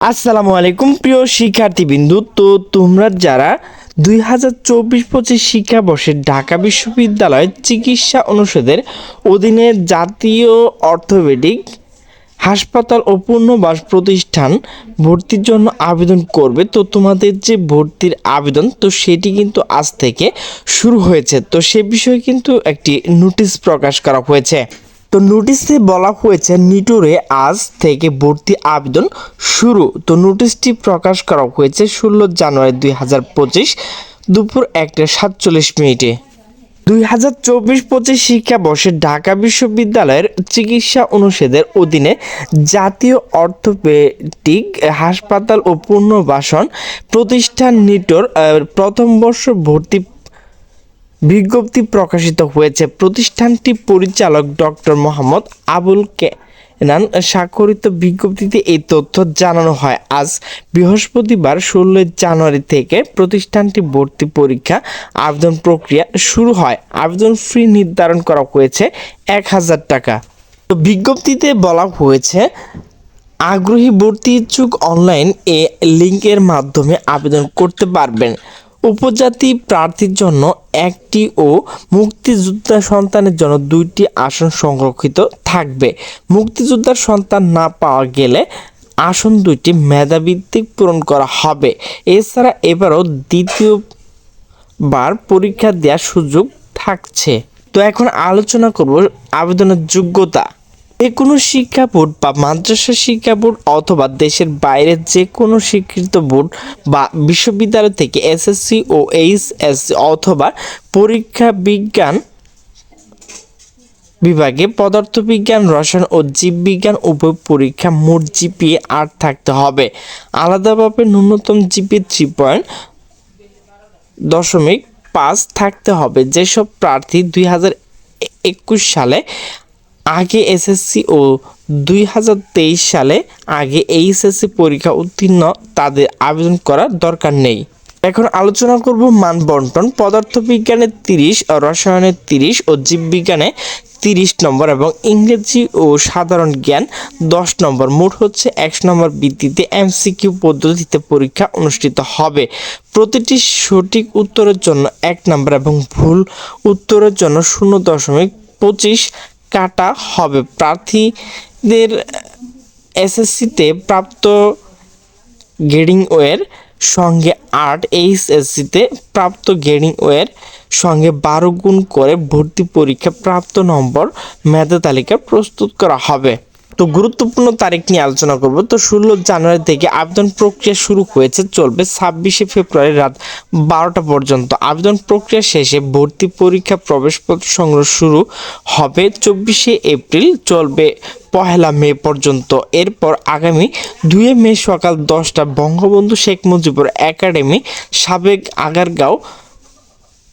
আসসালামু আলাইকুম, প্রিয় শিক্ষার্থীবৃন্দু। তো তোমরা যারা দুই হাজার চব্বিশ পঁচিশ শিক্ষাবর্ষে ঢাকা বিশ্ববিদ্যালয় চিকিৎসা অনুষদের অধীনে জাতীয় অর্থোপেডিক হাসপাতাল ও পূর্ণবাস প্রতিষ্ঠান ভর্তির জন্য আবেদন করবে, তো তোমাদের যে ভর্তির আবেদন, তো সেটি কিন্তু আজ থেকে শুরু হয়েছে। তো সে বিষয়ে কিন্তু একটি নোটিশ প্রকাশ করা হয়েছে। তো নোটিশে বলা হয়েছে নিটোরে আজ থেকে ভর্তি আবেদন শুরু। তো নোটিশটি প্রকাশ করা হয়েছে ষোলো জানুয়ারি দুই হাজার পঁচিশ দুপুর একটা সাতচল্লিশ মিনিটে। দুই হাজার চব্বিশ পঁচিশ শিক্ষাবর্ষে ঢাকা বিশ্ববিদ্যালয়ের চিকিৎসা অনুষদের অধীনে জাতীয় অর্থোপেডিক হাসপাতাল ও পুনর্বাসন প্রতিষ্ঠান নিটোর প্রথম বর্ষ ভর্তি বিজ্ঞপ্তি প্রকাশিত হয়েছে। প্রতিষ্ঠানটি পরিচালক ডক্টর মোহাম্মদ আবুল কেনান স্বাক্ষরিত বিজ্ঞপ্তিতে এই তথ্য জানানো হয়। আজ বৃহস্পতিবার ষোলোই জানুয়ারি থেকে প্রতিষ্ঠানটি ভর্তি পরীক্ষা আবেদন প্রক্রিয়া শুরু হয়। আবেদন ফি নির্ধারণ করা হয়েছে এক হাজার টাকা। তো বিজ্ঞপ্তিতে বলা হয়েছে, আগ্রহী ভর্তি ইচ্ছুক অনলাইন এ লিঙ্কের মাধ্যমে আবেদন করতে পারবেন। উপজাতি প্রার্থীর জন্য একটি ও মুক্তিযোদ্ধা সন্তানের জন্য দুইটি আসন সংরক্ষিত থাকবে। মুক্তিযোদ্ধার সন্তান না পাওয়া গেলে আসন দুইটি মেধাভিত্তিক পূরণ করা হবে। এছাড়া এবারও দ্বিতীয়বার পরীক্ষা দেওয়ার সুযোগ থাকছে। তো এখন আলোচনা করব আবেদনের যোগ্যতা। যে কোনো শিক্ষা বোর্ড বা মাদ্রাসা শিক্ষা বোর্ড অথবা দেশের বাইরের যে কোনো স্বীকৃত বোর্ড বা বিশ্ববিদ্যালয় থেকে এসএসসি ও এইচএসসি অথবা পরীক্ষা বিজ্ঞান বিভাগে পদার্থবিজ্ঞান, রসায়ন ও জীববিজ্ঞান উভয় পরীক্ষা মোট জিপিএ আট থাকতে হবে। আলাদাভাবে ন্যূনতম জিপিএ থ্রি পয়েন্ট দশমিক পাঁচ থাকতে হবে। যেসব প্রার্থী দুই হাজার একুশ সালে আগে এসএসসি ও দুই হাজার তেইশ সালে আগে এইচএসসি পরীক্ষা উত্তীর্ণ তাদের আবেদন করার দরকার নেই। এখন আলোচনা করব মান বন্টন পদার্থবিজ্ঞানে তিরিশ, রসায়নে তিরিশ ও জীববিজ্ঞানে তিরিশ নম্বর এবং ইংরেজি ও সাধারণ জ্ঞান দশ নম্বর। মোট হচ্ছে একশো নম্বর ভিত্তিতে এমসিকিউ পদ্ধতিতে পরীক্ষা অনুষ্ঠিত হবে। প্রতিটি সঠিক উত্তরের জন্য এক নম্বর এবং ভুল উত্তরের জন্য শূন্য দশমিক পঁচিশ কাটা হবে। প্রার্থীদের এসএসসিতে প্রাপ্ত গ্রেডিং ওয়ের সঙ্গে আট এইচএসসিতে প্রাপ্ত গ্রেডিং ওয়ের সঙ্গে বারো গুণ করে ভর্তি পরীক্ষা প্রাপ্ত নম্বর মেধা তালিকা প্রস্তুত করা হবে। তো গুরুত্বপূর্ণ তারিখ নিয়ে আলোচনা করব। তো ষোলো জানুয়ারি থেকে আবেদন প্রক্রিয়া শুরু হয়েছে, চলবে ছাব্বিশে ফেব্রুয়ারি রাত বারোটা পর্যন্ত। আবেদন প্রক্রিয়া শেষে ভর্তি পরীক্ষা প্রবেশপত্র সংগ্রহ শুরু হবে চব্বিশে এপ্রিল, চলবে পহেলা মে পর্যন্ত। এরপর আগামী দুই মে সকাল দশটা বঙ্গবন্ধু শেখ মুজিবুর একাডেমি, সাবেক আগারগাঁও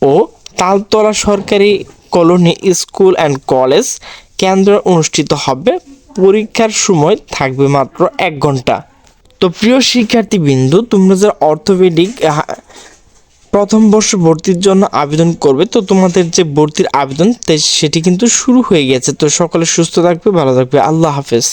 ও তালতলা সরকারি কলোনি স্কুল অ্যান্ড কলেজ কেন্দ্র অনুষ্ঠিত হবে। পরীক্ষার সময় থাকবে মাত্র এক ঘণ্টা। তো প্রিয় শিক্ষার্থী বিন্দু তোমরা যারা অর্থোপেডিক প্রথম বর্ষ ভর্তির জন্য আবেদন করবে, তো তোমাদের যে ভর্তির আবেদন সেটি কিন্তু শুরু হয়ে গেছে। তো সকলে সুস্থ থাকবে, ভালো থাকবে। আল্লাহ হাফেজ।